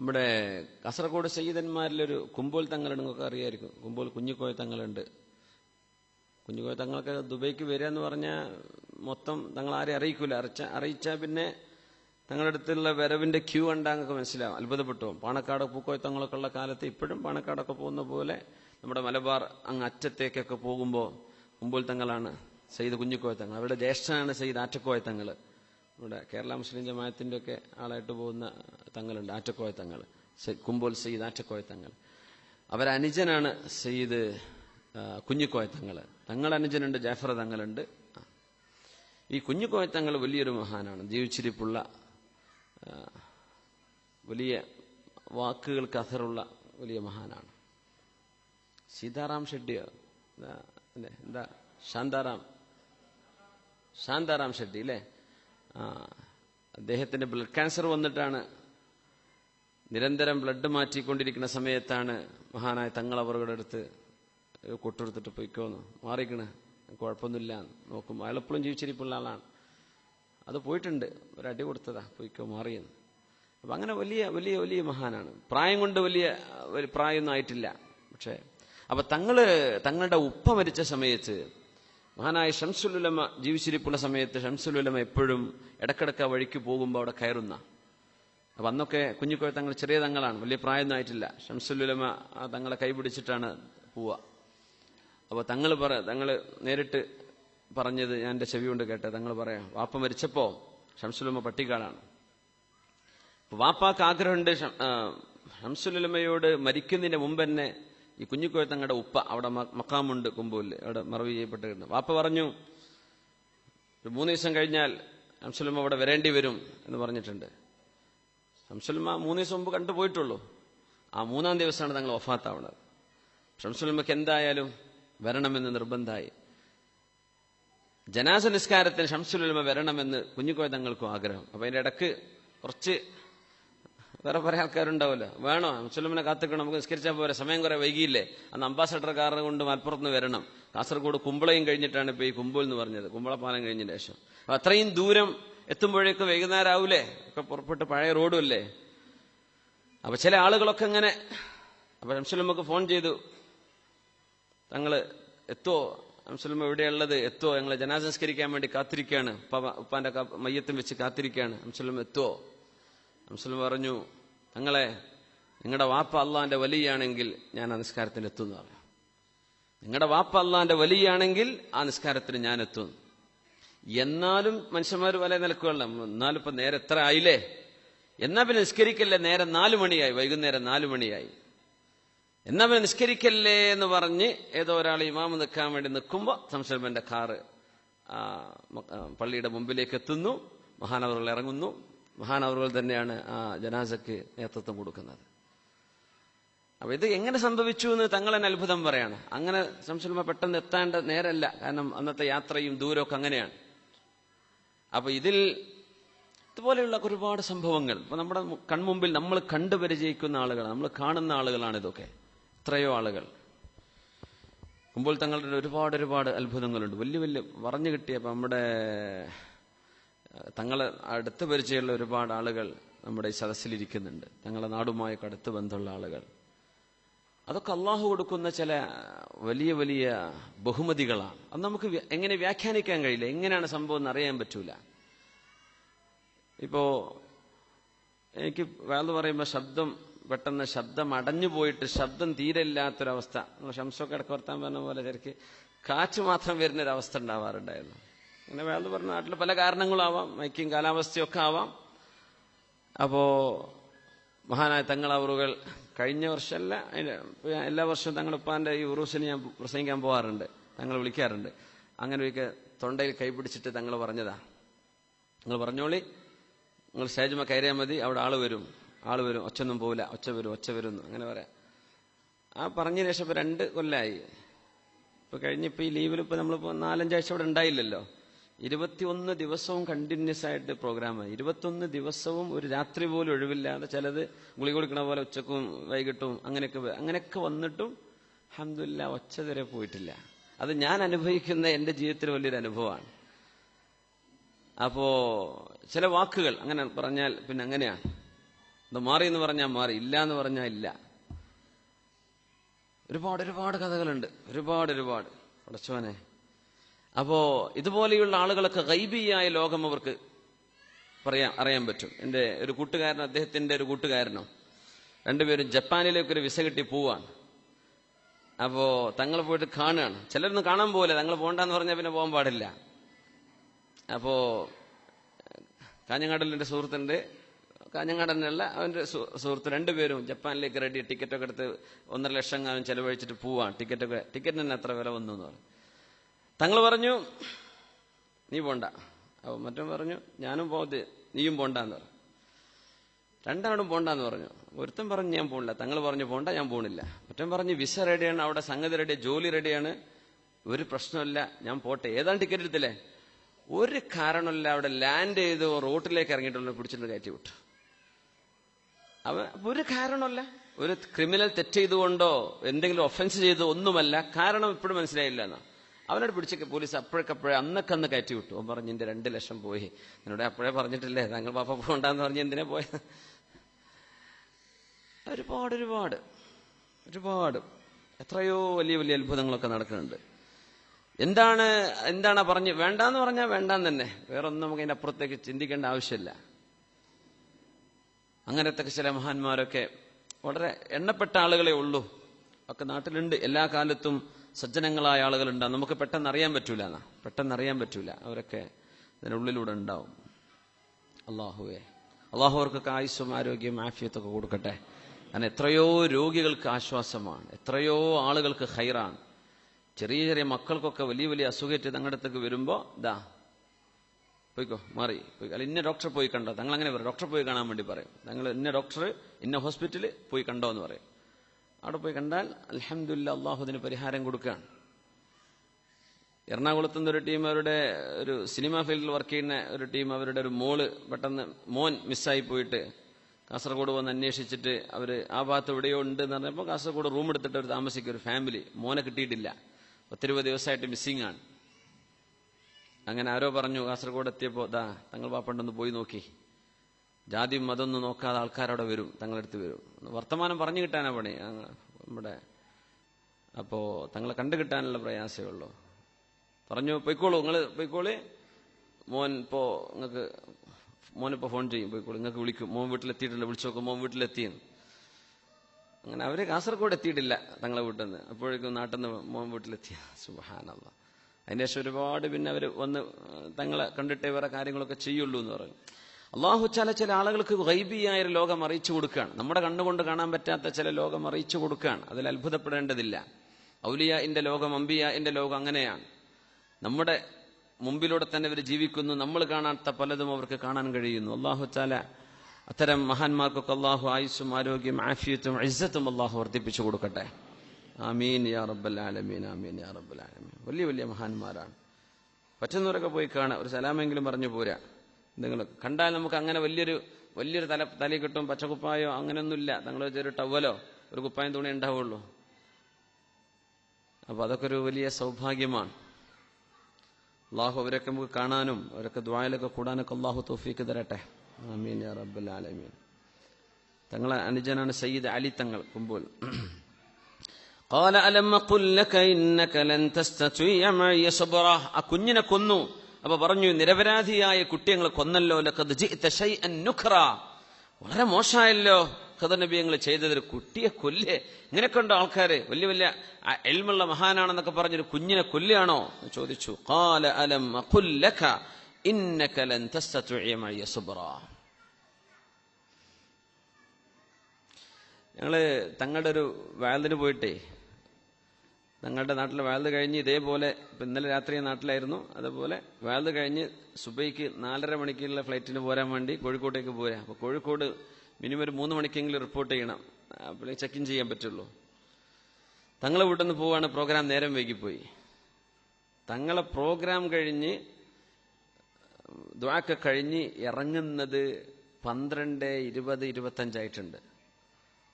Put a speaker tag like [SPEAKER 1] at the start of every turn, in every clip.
[SPEAKER 1] നമ്മുടെ കാസർഗോഡ് സയ്യിദന്മാരിലൊരു കുമ്പോൽ തങ്ങളുണ്ട് നിങ്ങൾക്ക് അറിയായിരിക്കും. കുമ്പോൽ കുഞ്ഞിക്കോയ തങ്ങളുണ്ട് കുഞ്ഞുകോയ തങ്ങളൊക്കെ ദുബൈക്ക് വരിക എന്ന് പറഞ്ഞാൽ മൊത്തം തങ്ങൾ ആരെയും അറിയിക്കൂല. അറിച്ച അറിയിച്ചാൽ പിന്നെ തങ്ങളുടെ അടുത്തുള്ള വരവിന്റെ ക്യൂ നിങ്ങൾക്ക് മനസ്സിലാവും. അത്ഭുതപ്പെട്ടു പാണക്കാട് പൂക്കോയ തങ്ങളൊക്കെ ഉള്ള കാലത്ത് ഇപ്പോഴും പാണക്കാടൊക്കെ പോകുന്ന പോലെ നമ്മുടെ മലബാർ അങ്ങ് അറ്റത്തേക്കൊക്കെ പോകുമ്പോൾ കുമ്പോൽ തങ്ങളാണ് സയ്യിദ് കുഞ്ഞിക്കോയ തങ്ങൾ. അവരുടെ ജ്യേഷ്ഠനാണ് സയ്യിദ് ആറ്റക്കോയ തങ്ങൾ. ഇവിടെ കേരള മുസ്ലിം ജമാഅത്തിന്റെ ഒക്കെ ആളായിട്ട് പോകുന്ന തങ്ങളുണ്ട് ആറ്റക്കോയ തങ്ങൾ. കുമ്പോൽ സയ്യിദ് ആറ്റക്കോയ തങ്ങൾ. അവരനുജനാണ് സയ്യിദ് കുഞ്ഞിക്കോയ തങ്ങൾ. തങ്ങൾ അനുജനുണ്ട് ജാഫർ തങ്ങളുണ്ട്. ഈ കുഞ്ഞിക്കോയ തങ്ങൾ വലിയൊരു മഹാനാണ്. ജീവിച്ചിരിപ്പുള്ള വലിയ വാക്കുകൾക്ക് അഥറുള്ള വലിയ മഹാനാണ്. സീതാറാം ഷെഡ്ഡിയോ? എന്താ? ശാന്താറാം. ശാന്താറാം ഷെഡ്ഡി അല്ലേ? അദ്ദേഹത്തിന് ബ്ലഡ് ക്യാൻസർ വന്നിട്ടാണ് നിരന്തരം ബ്ലഡ് മാറ്റിക്കൊണ്ടിരിക്കുന്ന സമയത്താണ് മഹാനായ അവരുടെ അടുത്ത് കൊട്ടെടുത്തിട്ട് പോയിക്കോന്ന്. മാറിക്കണ്. കുഴപ്പമൊന്നുമില്ല. നോക്കും. അയാളെപ്പോഴും ജീവിച്ചിരിപ്പുള്ള ആളാണ്. അത് പോയിട്ടുണ്ട്. ഒരടി കൊടുത്തതാ. പോയിക്കോ മാറിയെന്ന്. അപ്പൊ അങ്ങനെ വലിയ വലിയ വലിയ മഹാനാണ്. പ്രായം കൊണ്ട് വലിയ വലിയ പ്രായമൊന്നും ആയിട്ടില്ല. പക്ഷേ അപ്പൊ തങ്ങൾ തങ്ങളുടെ ഉപ്പ മരിച്ച സമയത്ത് മഹാനായ ഷംസുലുലമ ജീവിച്ചിരിപ്പുള്ള സമയത്ത് ഷംസുലുലമ എപ്പോഴും ഇടക്കിടക്ക് വഴിക്ക് പോകുമ്പോൾ അവിടെ കയറുന്ന. അപ്പൊ അന്നൊക്കെ കുഞ്ഞിക്കോയ തങ്ങൾ ചെറിയ തങ്ങളാണ് വലിയ പ്രായമൊന്നും ആയിട്ടില്ല. ഷംസുലുലമ തങ്ങളെ കൈപിടിച്ചിട്ടാണ് പോവുക. അപ്പോൾ തങ്ങൾ പറ തങ്ങൾ നേരിട്ട് പറഞ്ഞത് ഞാൻ എന്റെ ചെവി കൊണ്ട് കേട്ടെ. തങ്ങൾ പറയാം വാപ്പ മരിച്ചപ്പോ ഷംസുലുമ പട്ടിക്കാടാണ് അപ്പോൾ വാപ്പാക്ക് ആഗ്രഹമുണ്ട് ഷംസുലുലമയോട് മരിക്കുന്നതിന് മുമ്പ് തന്നെ ഈ കുഞ്ഞിക്കോയ തങ്ങളുടെ ഉപ്പ അവിടെ മക്കാമുണ്ട് കുമ്പൂൽ അവിടെ മറവ് ചെയ്യപ്പെട്ടിരുന്നു. വാപ്പ പറഞ്ഞു ഒരു മൂന്ന് ദിവസം കഴിഞ്ഞാൽ അംസുലമ്മ അവിടെ വരേണ്ടി വരും എന്ന് പറഞ്ഞിട്ടുണ്ട്. ഷംസുലുമ മൂന്ന് ദിവസം മുമ്പ് കണ്ടുപോയിട്ടുള്ളൂ ആ മൂന്നാം ദിവസമാണ് തങ്ങൾ ഒഫാത്താവുന്നത് ഷംസുലുമക്ക് എന്തായാലും വരണമെന്ന് നിർബന്ധമായി. ജനാസ നിസ്കാരത്തിന് ഷംസുലുലമ വരണമെന്ന് കുഞ്ഞുകോയ തങ്ങൾക്കും ആഗ്രഹം. അപ്പൊ അതിന്റെ ഇടയ്ക്ക് കുറച്ച് വേറെ കുറെ ആൾക്കാരുണ്ടാവില്ല വേണോ? മുസ്ലിമിനെ കാത്തിക്കണം. നമുക്ക് നിസ്കരിച്ചാൽ പോരെ. സമയം കുറെ വൈകിയില്ലേ? അന്ന് അംബാസഡർ കാറിനെ കൊണ്ട് മലപ്പുറത്ത് വരണം. കാസർഗോഡ് കുമ്പളയും കഴിഞ്ഞിട്ടാണ് ഇപ്പൊ ഈ കുമ്പൽ എന്ന് പറഞ്ഞത്. കുമ്പളപ്പാലം കഴിഞ്ഞ ശേഷം. അപ്പൊ അത്രയും ദൂരം എത്തുമ്പോഴേക്ക് വൈകുന്നേരം ആവൂലേ? ഒക്കെ പുറപ്പെട്ട് പഴയ റോഡും അല്ലേ അപ്പൊ ചില ആളുകളൊക്കെ ഇങ്ങനെ അപ്പൊ നമുക്ക് ഫോൺ ചെയ്തു. തങ്ങൾ എത്തോ? അംസുലമ്മ എവിടെയുള്ളത് എത്തോ? ഞങ്ങളെ ജനാസംസ്കരിക്കാൻ വേണ്ടി കാത്തിരിക്കുകയാണ്. ഉപ്പ ഉപ്പാന്റെ മയ്യത്തും വെച്ച് കാത്തിരിക്കുകയാണ്. അംസുലമ്മ എത്തോ? അംസലം പറഞ്ഞു തങ്ങളെ നിങ്ങളുടെ വാപ്പ അള്ളാന്റെ വലിയാണെങ്കിൽ ഞാൻ ആ നിസ്കാരത്തിന് എത്തുമെന്ന് പറഞ്ഞു. നിങ്ങളുടെ വാപ്പ അള്ളാന്റെ വലിയാണെങ്കിൽ ആ നിസ്കാരത്തിന് ഞാൻ എത്തും എന്നാലും മനുഷ്യന്മാർ വല നിലക്കുകയല്ല എന്നാലും ഇപ്പൊ നേരെ എത്ര ആയില്ലേ? എന്നാ പിന്നെ നിസ്കരിക്കല്ലേ? നേരെ നാലു മണിയായി. വൈകുന്നേരം നാലു മണിയായി. എന്നാ പിന്നെ നിസ്കരിക്കല്ലേ എന്ന് പറഞ്ഞ് ഏതോ ഒരാൾ ഇമാമ് നിൽക്കാൻ വേണ്ടി നിൽക്കുമ്പോൾ സംശയമന്റെ കാറ് പള്ളിയുടെ മുമ്പിലേക്ക് എത്തുന്നു. മഹാനവറുകൾ ഇറങ്ങുന്നു. മഹാനവറുകൾ തന്നെയാണ് ആ ജനാസക്ക് നേതൃത്വം കൊടുക്കുന്നത്. അപ്പൊ ഇത് എങ്ങനെ സംഭവിച്ചു എന്ന് തങ്ങൾ തന്നെ അത്ഭുതം പറയാണ്. അങ്ങനെ സംശയമ പെട്ടെന്ന് എത്താണ്ട നേരല്ല. കാരണം അന്നത്തെ യാത്രയും ദൂരമൊക്കെ അങ്ങനെയാണ്. അപ്പൊ ഇതിൽ ഇതുപോലെയുള്ള ഒരുപാട് സംഭവങ്ങൾ. ഇപ്പൊ നമ്മുടെ കൺമുമ്പിൽ നമ്മൾ കണ്ടു പരിചയിക്കുന്ന ആളുകൾ നമ്മൾ കാണുന്ന ആളുകളാണ് ഇതൊക്കെ. എത്രയോ ആളുകൾ. മുമ്പോൾ തങ്ങളുടെ ഒരുപാട് ഒരുപാട് അത്ഭുതങ്ങളുണ്ട്. വലിയ വലിയ പറഞ്ഞു കിട്ടിയപ്പോ നമ്മുടെ തങ്ങളെ അടുത്ത് പരിചയമുള്ള ഒരുപാട് ആളുകൾ നമ്മുടെ ഈ സദസ്സിലിരിക്കുന്നുണ്ട്. തങ്ങളെ നാടുമായി അടുത്ത് ബന്ധമുള്ള ആളുകൾ. അതൊക്കെ അള്ളാഹു കൊടുക്കുന്ന ചില വലിയ വലിയ ബഹുമതികളാണ്. അത് നമുക്ക് എങ്ങനെ വ്യാഖ്യാനിക്കാൻ കഴിയില്ല. എങ്ങനെയാണ് സംഭവം എന്ന് അറിയാൻ പറ്റൂല. ഇപ്പോ എനിക്ക് വേറെ പറയുമ്പോൾ ശബ്ദം പെട്ടെന്ന് ശബ്ദം അടഞ്ഞു പോയിട്ട് ശബ്ദം തീരെ ഇല്ലാത്തൊരവസ്ഥ ശംസൊക്കെ ഇടയ്ക്ക് വർത്താൻ പറഞ്ഞ പോലെ ശരിക്ക് കാറ്റ് മാത്രം വരുന്നൊരവസ്ഥ ഉണ്ടാവാറുണ്ടായിരുന്നു. അങ്ങനെ വേൾ പറഞ്ഞ നാട്ടിൽ പല കാരണങ്ങളാവാം മൈക്കും കാലാവസ്ഥയൊക്കെ ആവാം. അപ്പോ മഹാനായ തങ്ങളവറുകൾ കഴിഞ്ഞ വർഷമല്ല എല്ലാ വർഷവും തങ്ങൾ ഉപ്പാന്റെ ഈ ഉറൂസിന് ഞാൻ പ്രസംഗിക്കാൻ പോകാറുണ്ട് തങ്ങൾ വിളിക്കാറുണ്ട്. അങ്ങനെ ഒരിക്കൽ തൊണ്ടയിൽ കൈപിടിച്ചിട്ട് തങ്ങൾ പറഞ്ഞതാ. നിങ്ങൾ പറഞ്ഞോളി. നിങ്ങൾ സ്റ്റേജുമ്മ കയറിയാൽ മതി. അവിടെ ആൾ വരും. ആൾ വരും. ഒച്ചൊന്നും പോവില്ല. ഒച്ച വരും. ഒച്ച വരും അങ്ങനെ പറയാം. ആ പറഞ്ഞ ശേഷം ഇപ്പൊ രണ്ട് കൊല്ലായി. ഇപ്പൊ കഴിഞ്ഞിപ്പോ ഈ ലീവിൽ ഇപ്പൊ നമ്മളിപ്പോ നാലഞ്ചാഴ്ച അവിടെ ഉണ്ടായില്ലല്ലോ. ഇരുപത്തിയൊന്ന് ദിവസവും കണ്ടിന്യൂസ് ആയിട്ട് പ്രോഗ്രാം ഇരുപത്തൊന്ന് ദിവസവും ഒരു രാത്രി പോലും ഒഴിവില്ലാതെ ചിലത് ഗുളി കൊടുക്കണ പോലെ ഉച്ചക്കും വൈകിട്ടും അങ്ങനെയൊക്കെ അങ്ങനെയൊക്കെ വന്നിട്ടും അഹമ്മദില്ല ഒച്ച പോയിട്ടില്ല. അത് ഞാൻ അനുഭവിക്കുന്ന എന്റെ ജീവിതത്തിൽ വലിയൊരു അനുഭവമാണ്. അപ്പോ ചില വാക്കുകൾ അങ്ങനെ പറഞ്ഞാൽ പിന്നെ അങ്ങനെയാണ് ഇത് മാറി എന്ന് പറഞ്ഞാൽ മാറി ഇല്ല എന്ന് പറഞ്ഞാൽ ഇല്ല. ഒരുപാട് ഒരുപാട് കഥകളുണ്ട്. ഒരുപാട് ഒരുപാട്. പടച്ചോനെ. അപ്പോ ഇതുപോലെയുള്ള ആളുകളൊക്കെ ഗൈബിയായ ലോകം അവർക്ക് പറയാ അറിയാൻ പറ്റും. എന്റെ ഒരു കൂട്ടുകാരൻ അദ്ദേഹത്തിന്റെ ഒരു കൂട്ടുകാരനോ രണ്ടുപേരും ജപ്പാനിലേക്ക് ഒരു വിസ കിട്ടി പോവാണ്. അപ്പോ തങ്ങൾ പോയിട്ട് കാണുകയാണ് ചിലരൊന്നും കാണാൻ പോകില്ല തങ്ങൾ പോകണ്ടെന്ന് പറഞ്ഞാൽ പിന്നെ പോകാൻ പാടില്ല. അപ്പോ കാഞ്ഞങ്ങാടിൽ എന്റെ സുഹൃത്തുണ്ട്. കാഞ്ഞങ്ങാടനല്ല അവന്റെ സുഹൃത്ത് രണ്ടുപേരും ജപ്പാനിലേക്ക് റെഡി ടിക്കറ്റൊക്കെ എടുത്ത് ഒന്നര ലക്ഷം കാലം ചെലവഴിച്ചിട്ട് പോവാണ്. ടിക്കറ്റൊക്കെ ടിക്കറ്റിന് തന്നെ എത്ര വില വന്നു എന്ന് പറഞ്ഞു. തങ്ങൾ പറഞ്ഞു നീ പോണ്ട. അപ്പൊ മറ്റും പറഞ്ഞു ഞാനും പോകത്ത് നീയും പോണ്ടെന്ന് പറഞ്ഞു. രണ്ടാളും പോണ്ടെന്ന് പറഞ്ഞു. ഒരുത്തൻ പറഞ്ഞു ഞാൻ പോണില്ല. തങ്ങൾ പറഞ്ഞു പോണ്ട ഞാൻ പോണില്ല. മറ്റൻ പറഞ്ഞു വിസ റെഡിയാണ് അവിടെ സംഗതി റെഡി ജോലി റെഡിയാണ് ഒരു പ്രശ്നമില്ല ഞാൻ പോട്ടെ. ഏതാണ് ടിക്കറ്റ് എടുത്തില്ലേ? ഒരു കാരണമില്ല അവിടെ ലാൻഡ് ചെയ്ത് റോട്ടിലേക്ക് ഇറങ്ങിയിട്ടുള്ള പിടിച്ചിട്ട് കയറ്റി വിട്ടു. അവ ഒരു കാരണമല്ല ഒരു ക്രിമിനൽ തെറ്റ് ചെയ്തുകൊണ്ടോ എന്തെങ്കിലും ഒഫൻസ് ചെയ്തോ ഒന്നുമല്ല. കാരണം ഇപ്പോഴും മനസ്സിലായില്ല എന്നാ അവനോട് പിടിച്ച പോലീസ് അപ്പോഴേക്കപ്പോഴേ അന്നൊക്കെ അന്ന് കയറ്റി വിട്ടു. അവൻ പറഞ്ഞു എന്റെ രണ്ട് ലക്ഷം പോയി. എന്നോട് അപ്പോഴേ പറഞ്ഞിട്ടില്ലേ താങ്കൾ പാപ്പ പോകണ്ടെന്ന് പറഞ്ഞ് എന്തിനാ പോയ? ഒരുപാട് ഒരുപാട് ഒരുപാട്. എത്രയോ വലിയ വലിയ അത്ഭുതങ്ങളൊക്കെ നടക്കുന്നുണ്ട്. എന്താണ് എന്താണ് പറഞ്ഞ് വേണ്ടാന്ന് പറഞ്ഞാൽ വേണ്ടാന്ന് തന്നെ. വേറൊന്നും നമുക്ക് അതിന്റെ അപ്പുറത്തേക്ക് ചിന്തിക്കേണ്ട ആവശ്യമില്ല. അങ്ങനത്തെ ചില മഹാന്മാരൊക്കെ വളരെ എണ്ണപ്പെട്ട ആളുകളെ ഉള്ളൂ. ഒക്കെ നാട്ടിലുണ്ട്. എല്ലാ കാലത്തും സജ്ജനങ്ങളായ ആളുകളുണ്ടാവും. നമുക്ക് പെട്ടെന്ന് അറിയാൻ പറ്റൂല എന്നാ. പെട്ടെന്ന് അറിയാൻ പറ്റൂല. അവരൊക്കെ ഇതിനുള്ളിലൂടെ ഉണ്ടാവും. അള്ളാഹുവേ. അള്ളാഹു അവർക്കൊക്കെ ആയുസ്സും ആരോഗ്യം ആഫിയത്തൊക്കെ കൊടുക്കട്ടെ. കാരണം എത്രയോ രോഗികൾക്ക് ആശ്വാസമാണ്. എത്രയോ ആളുകൾക്ക് ഹൈറാണ് ചെറിയ ചെറിയ മക്കൾക്കൊക്കെ വലിയ വലിയ അസുഖേറ്റ് തങ്ങളുടെ അടുത്തേക്ക് വരുമ്പോ ഇതാ പോയിക്കോ മാറി പോയി അല്ല ഇന്ന ഡോക്ടറെ പോയി കണ്ടോ? തങ്ങൾ അങ്ങനെ പറയും. ഡോക്ടറെ പോയി കാണാൻ വേണ്ടി പറയും. തങ്ങൾ ഇന്ന ഡോക്ടർ ഇന്ന ഹോസ്പിറ്റലിൽ പോയി കണ്ടോ എന്ന് പറയും. അവിടെ പോയി കണ്ടാൽ അലഹമില്ല അള്ളാഹു അതിന് പരിഹാരം കൊടുക്കുകയാണ്. എറണാകുളത്ത് നിന്ന് ഒരു ടീം അവരുടെ ഒരു സിനിമ ഫീൽഡിൽ വർക്ക് ചെയ്യുന്ന ഒരു ടീം അവരുടെ ഒരു മോൾ പെട്ടെന്ന് മോൻ മിസ്സായി പോയിട്ട് കാസർഗോഡ് വന്ന് അന്വേഷിച്ചിട്ട് അവർ ആ ഭാഗത്ത് എവിടെയോ ഉണ്ട് എന്ന് പറഞ്ഞപ്പോൾ കാസർഗോഡ് റൂം എടുത്തിട്ട് അവർ താമസിക്കും ഒരു ഫാമിലി. മോനെ കിട്ടിയിട്ടില്ല. പത്തിരുപത് ദിവസമായിട്ട് മിസ്സിംഗ് ആണ്. അങ്ങനെ ആരോ പറഞ്ഞു കാസർഗോഡ് എത്തിയപ്പോൾ ദാ തങ്ങൾ പാപ്പണ്ടൊന്ന് പോയി നോക്കി. ജാതിയും മതമൊന്നും നോക്കാതെ ആൾക്കാരവിടെ വരും തങ്ങളടുത്ത് വരും. വർത്തമാനം പറഞ്ഞു കിട്ടാനാ പണി. നമ്മുടെ അപ്പോ തങ്ങളെ കണ്ടു കിട്ടാനുള്ള പ്രയാസമേ ഉള്ളൂ. പറഞ്ഞു പൊയ്ക്കോളൂ നിങ്ങൾ പൊയ്ക്കോളി. മോൻ ഇപ്പോ നിങ്ങൾക്ക് മോനിപ്പോ ഫോൺ ചെയ്യും പോയിക്കോളൂ നിങ്ങൾക്ക് വിളിക്കും. മോൻ വീട്ടിലെത്തിയിട്ടില്ല വിളിച്ചു നോക്കും മോൻ വീട്ടിലെത്തിയെന്ന്. അങ്ങനെ അവർ കാസർഗോഡ് എത്തിയിട്ടില്ല തങ്ങളെ വീട്ടിൽ നിന്ന് അപ്പോഴേക്കും നാട്ടിൽ നിന്ന് മോൻ വീട്ടിലെത്തിയ. സുബഹാനല്ല. അതിന് ശേഷം ഒരുപാട് പിന്നെ അവർ വന്ന് തങ്ങളെ കണ്ടിട്ടേ വേറെ കാര്യങ്ങളൊക്കെ ചെയ്യുള്ളൂ എന്ന് പറയും അള്ളാഹു ചില ആളുകൾക്ക് ഗൈബിയായ ഒരു ലോകം അറിയിച്ചു കൊടുക്കുകയാണ്. നമ്മുടെ കണ്ണുകൊണ്ട് കാണാൻ പറ്റാത്ത ചില ലോകം അറിയിച്ചു കൊടുക്കുകയാണ്. അതിൽ അത്ഭുതപ്പെടേണ്ടതില്ല. ഔലിയ എന്റെ ലോകം അമ്പിയ എന്റെ ലോകം അങ്ങനെയാണ്. നമ്മുടെ മുമ്പിലൂടെ തന്നെ ഇവർ ജീവിക്കുന്നു. നമ്മൾ കാണാത്ത പലതും അവർക്ക് കാണാൻ കഴിയുന്നു. അള്ളാഹു ചാല അത്തരം മഹാന്മാർക്കൊക്കെ അള്ളാഹു ആയുസ്സും ആരോഗ്യം ആഫിയത്തും ഇസ്സത്തും അള്ളാഹു വർദ്ധിപ്പിച്ചു കൊടുക്കട്ടെ. ആമീൻ യാ റബ്ബൽ ആലമീൻ ആമീൻ യാ റബ്ബൽ ആലമീൻ. വലിയ വലിയ മഹാന്മാരാണ്. പറ്റുന്നവരൊക്കെ പോയി കാണാം ഒരു സലാമെങ്കിലും പറഞ്ഞു പോരാ. എന്തെങ്കിലും കണ്ടാൽ നമുക്ക് അങ്ങനെ വലിയൊരു വലിയൊരു തല തലയിൽ കിട്ടും പച്ചക്കുപ്പായോ അങ്ങനെയൊന്നുമില്ല. നിങ്ങൾ വെച്ചൊരു ടവലോ ഒരു കുപ്പായം തുണി ഉണ്ടാവുള്ളൂ. അപ്പൊ അതൊക്കെ ഒരു വലിയ സൗഭാഗ്യമാണ്. അള്ളാഹു അവരൊക്കെ നമുക്ക് കാണാനും അവരൊക്കെ ദ്വായലൊക്കെ കൂടാനൊക്കെ അള്ളാഹു തോഫീക്ക് തരട്ടെ. ആമീൻ റബ്ബുൽ ആലമീൻ. തങ്ങളെ അനുജനാണ് സയ്യിദ് അലി തങ്ങൾ കുമ്പോൾ ആ കുഞ്ഞിനെ കൊന്നു. അപ്പൊ പറഞ്ഞു നിരപരാധിയായ കുട്ടികളെ കൊന്നല്ലോ വളരെ മോശമായല്ലോ കഥനബിയങ്ങൾ ഞങ്ങൾ ചെയ്തതൊരു കുട്ടിയെ കൊല്ലേ. ഇങ്ങനെയൊക്കെ ഉണ്ടോ ആൾക്കാര്? വലിയ വലിയ എൽമുള്ള മഹാനാണെന്നൊക്കെ പറഞ്ഞൊരു കുഞ്ഞിനെ കൊല്ലുകയാണോ? എന്ന് ചോദിച്ചു. കാല അലം ഇന്നകലൻ ഞങ്ങൾ തങ്ങളുടെ ഒരു വാലിന് പോയിട്ടേ ഞങ്ങളുടെ നാട്ടിൽ വാൽത് കഴിഞ്ഞ് ഇതേപോലെ ഇന്നലെ രാത്രി നാട്ടിലായിരുന്നു. അതുപോലെ വാൽത് കഴിഞ്ഞ് സുബൈക്ക് നാലര മണിക്കുള്ള ഫ്ലൈറ്റിന് പോരാൻ വേണ്ടി കോഴിക്കോട്ടേക്ക് പോരാ. അപ്പോൾ കോഴിക്കോട് മിനിമം ഒരു മൂന്ന് മണിക്കെങ്കിലും റിപ്പോർട്ട് ചെയ്യണം. അപ്പോൾ ചെക്ക് ഇൻ ചെയ്യാൻ പറ്റുള്ളൂ. തങ്ങളെ വീട്ടിൽ നിന്ന് പോവാണ് പ്രോഗ്രാം നേരം വൈകിപ്പോയി. തങ്ങളെ പ്രോഗ്രാം കഴിഞ്ഞ് ദ്വാക്ക കഴിഞ്ഞ് ഇറങ്ങുന്നത് പന്ത്രണ്ട് ഇരുപത് ഇരുപത്തഞ്ചായിട്ടുണ്ട്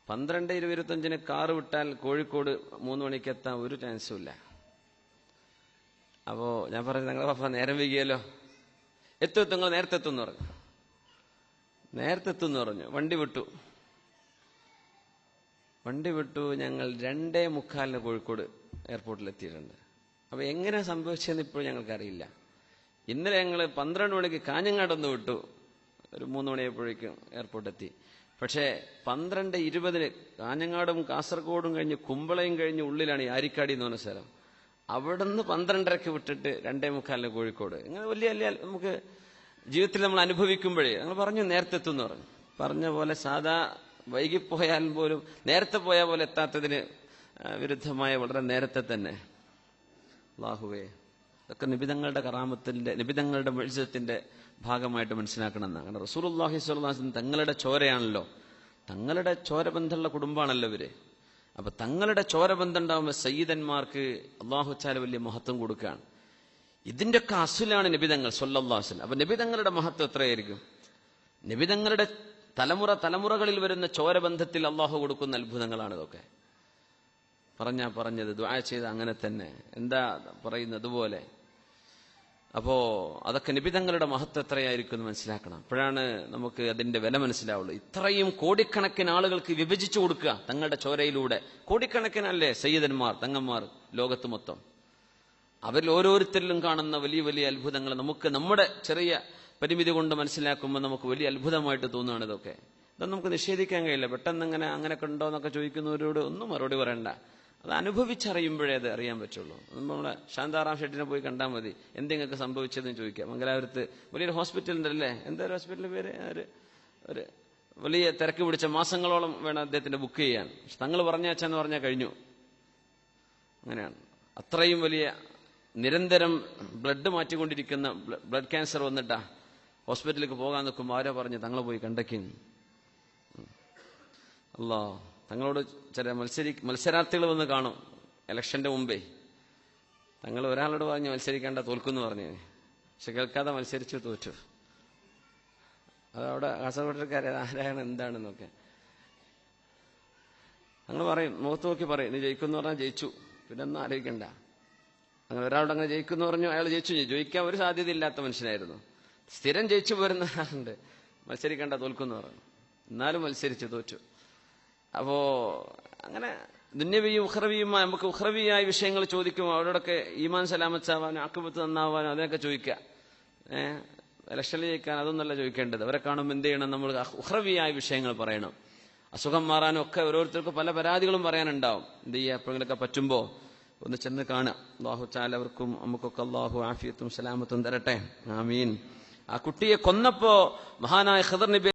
[SPEAKER 1] പന്ത്രണ്ട് ഇരുപത്തഞ്ചിന് കാറ് വിട്ടാൽ കോഴിക്കോട് മൂന്ന് മണിക്ക് എത്താൻ ഒരു ചാൻസും ഇല്ല. അപ്പോ ഞാൻ പറഞ്ഞു ഞങ്ങളെ പപ്പ നേരം വൈകിയല്ലോ. എത്തും എത്തും നിങ്ങൾ നേരത്തെ എത്തും എന്ന് പറഞ്ഞു. നേരത്തെ എത്തും എന്ന് പറഞ്ഞു. വണ്ടി വിട്ടു. വണ്ടി വിട്ടു ഞങ്ങൾ രണ്ടേ മുക്കാലിന് കോഴിക്കോട് എയർപോർട്ടിൽ എത്തിയിട്ടുണ്ട്. അപ്പൊ എങ്ങനെ സംഭവിച്ചതെന്ന് ഇപ്പോഴും ഞങ്ങൾക്കറിയില്ല. ഇന്നലെ ഞങ്ങൾ പന്ത്രണ്ട് മണിക്ക് കാഞ്ഞങ്ങാടൊന്ന് വിട്ടു. ഒരു മൂന്ന് മണിയായപ്പോഴേക്കും എയർപോർട്ട് എത്തി. പക്ഷേ പന്ത്രണ്ട് ഇരുപതിന് കാഞ്ഞങ്ങാടും കാസർഗോഡും കഴിഞ്ഞ് കുമ്പളയും കഴിഞ്ഞ് ഉള്ളിലാണ് ഈ ആരിക്കാടി എന്ന് പറഞ്ഞ സ്ഥലം. അവിടുന്ന് പന്ത്രണ്ടരക്ക് വിട്ടിട്ട് രണ്ടേ മുക്കാലിന് കോഴിക്കോട്. ഇങ്ങനെ വലിയ വലിയ നമുക്ക് ജീവിതത്തിൽ നമ്മൾ അനുഭവിക്കുമ്പോഴേ ഞങ്ങൾ പറഞ്ഞു നേരത്തെ എത്തുമെന്ന് പറഞ്ഞു. പറഞ്ഞ പോലെ സാധാ വൈകിപ്പോയാൽ പോലും നേരത്തെ പോയാൽ പോലെ എത്താത്തതിന് വിരുദ്ധമായ വളരെ നേരത്തെ തന്നെ. അള്ളാഹുവേ. ഇതൊക്കെ നിബിതങ്ങളുടെ കറാമത്തിന്റെ നിബിതങ്ങളുടെ മത്സ്യത്തിന്റെ ഭാഗമായിട്ട് മനസ്സിലാക്കണം എന്നാണ്. കാരണം അലൈഹി വസല്ലം തങ്ങളുടെ ചോരയാണല്ലോ. തങ്ങളുടെ ചോരബന്ധമുള്ള കുടുംബമാണല്ലോ ഇവർ. അപ്പൊ തങ്ങളുടെ ചോരബന്ധം ഉണ്ടാകുമ്പോൾ സയ്യിദന്മാർക്ക് അള്ളാഹു ചാല വലിയ മഹത്വം കൊടുക്കുകയാണ്. ഇതിന്റെ ഒക്കെ അസുലാണ് നിബിതങ്ങൾ വസല്ലം. അപ്പൊ നിബിതങ്ങളുടെ മഹത്വം എത്രയായിരിക്കും? നിബിതങ്ങളുടെ തലമുറ തലമുറകളിൽ വരുന്ന ചോരബന്ധത്തിൽ അള്ളാഹു കൊടുക്കുന്ന അത്ഭുതങ്ങളാണ് ഇതൊക്കെ. പറഞ്ഞാ പറഞ്ഞത് ദ്വാ ചെയ്ത് അങ്ങനെ തന്നെ. എന്താ പറയുന്നത് പോലെ അപ്പോ അതൊക്കെ നിബിതങ്ങളുടെ മഹത്വം എത്രയായിരിക്കും എന്ന് മനസ്സിലാക്കണം. അപ്പോഴാണ് നമുക്ക് അതിന്റെ വില മനസ്സിലാവുള്ളൂ. ഇത്രയും കോടിക്കണക്കിന് ആളുകൾക്ക് വിഭജിച്ചു കൊടുക്കുക തങ്ങളുടെ ചോരയിലൂടെ. കോടിക്കണക്കിനല്ലേ സയ്യിദന്മാർ തങ്ങന്മാർ ലോകത്ത് മൊത്തം? അവരിൽ ഓരോരുത്തരിലും കാണുന്ന വലിയ വലിയ അത്ഭുതങ്ങൾ നമുക്ക് നമ്മുടെ ചെറിയ പരിമിതി കൊണ്ട് മനസ്സിലാക്കുമ്പോൾ നമുക്ക് വലിയ അത്ഭുതമായിട്ട് തോന്നുകയാണ് ഇതൊക്കെ. ഇതൊന്നും നമുക്ക് നിഷേധിക്കാൻ കഴിയില്ല. പെട്ടെന്ന് ഇങ്ങനെ അങ്ങനെയൊക്കെ ഉണ്ടോ എന്നൊക്കെ ചോദിക്കുന്നവരോട് ഒന്നും മറുപടി പറയണ്ട. അത് അനുഭവിച്ചറിയുമ്പോഴേ അത് അറിയാൻ പറ്റുള്ളൂ. നമ്മളെ ശാന്താറാം ഷെട്ടിനെ പോയി കണ്ടാൽ മതി. എന്തെങ്കിലുമൊക്കെ സംഭവിച്ചതെന്ന് ചോദിക്കാം. മംഗലാപുരത്ത് വലിയൊരു ഹോസ്പിറ്റൽ ഉണ്ടല്ലേ എന്താ ഒരു പേര്? ഒരു ഒരു വലിയ തിരക്ക് പിടിച്ച മാസങ്ങളോളം വേണം അദ്ദേഹത്തിന്റെ ബുക്ക് ചെയ്യാൻ. പക്ഷെ തങ്ങൾ പറഞ്ഞാച്ചാന്ന് പറഞ്ഞാൽ കഴിഞ്ഞു. അങ്ങനെയാണ്. അത്രയും വലിയ നിരന്തരം ബ്ലഡ് മാറ്റിക്കൊണ്ടിരിക്കുന്ന ബ്ല- ബ്ലഡ് ക്യാൻസർ വന്നിട്ടാ ഹോസ്പിറ്റലിലേക്ക് പോകാൻ നിൽക്കുമ്പോൾ ആരോ പറഞ്ഞു തങ്ങളെ പോയി കണ്ടക്കിന്ന് അല്ലോ തങ്ങളോട് ചില മത്സരി മത്സരാർത്ഥികൾ വന്ന് കാണും. ഇലക്ഷന്റെ മുമ്പേ. തങ്ങൾ ഒരാളോട് പറഞ്ഞ് മത്സരിക്കേണ്ട തോൽക്കുന്നു പറഞ്ഞു. പക്ഷെ കേൾക്കാതെ മത്സരിച്ചു തോറ്റു. അതവിടെ കാസർഗോഡക്കാരെ ആരാണ് എന്താണെന്നൊക്കെ. ഞങ്ങൾ പറയും മുഖത്ത് നോക്കി പറയും നീ ജയിക്കുന്നു പറഞ്ഞാൽ ജയിച്ചു. പിന്നെ ഒന്നും ആലോചിക്കണ്ട. അങ്ങനെ ഒരാളോട് അങ്ങനെ ജയിക്കുന്നു പറഞ്ഞു അയാൾ ജയിച്ചു. ജയിക്കാൻ ഒരു സാധ്യത ഇല്ലാത്ത മനുഷ്യനായിരുന്നു. സ്ഥിരം ജയിച്ചു പോരുന്ന ആളുണ്ട് മത്സരിക്കേണ്ട തോൽക്കുന്നു പറഞ്ഞു. എന്നാലും മത്സരിച്ച് തോറ്റു. അപ്പോ അങ്ങനെ ദുന്യവിയും ഉഹ്റവിയുമായി നമുക്ക് ഉഹ്റവിയായ വിഷയങ്ങൾ ചോദിക്കും അവരോടൊക്കെ ഈമാൻ സലാമച്ചാവാനും ആക്കുപത്ത് നന്നാവാനും അതിനൊക്കെ ചോദിക്കുക. ഏഹ് ഇലക്ഷനിൽ ജയിക്കാൻ അതൊന്നല്ല ചോദിക്കേണ്ടത്. അവരെ കാണുമ്പോൾ എന്ത് ചെയ്യണം? നമ്മൾ ഉഹ്റവിയായ വിഷയങ്ങൾ പറയണം. അസുഖം മാറാനും ഒക്കെ ഓരോരുത്തർക്കും പല പരാതികളും പറയാനുണ്ടാവും. എന്ത് ചെയ്യുക? എപ്പോഴെങ്കിലൊക്കെ പറ്റുമ്പോൾ ഒന്ന് ചെന്ന് കാണുക. അള്ളാഹു ചാലവർക്കും നമുക്കൊക്കെ അള്ളാഹു ആഫിയത്തും സലാമത്തും തരട്ടെ. ആമീൻ. ആ കുട്ടിയെ കൊന്നപ്പോ മഹാനായ ഖദർ നബി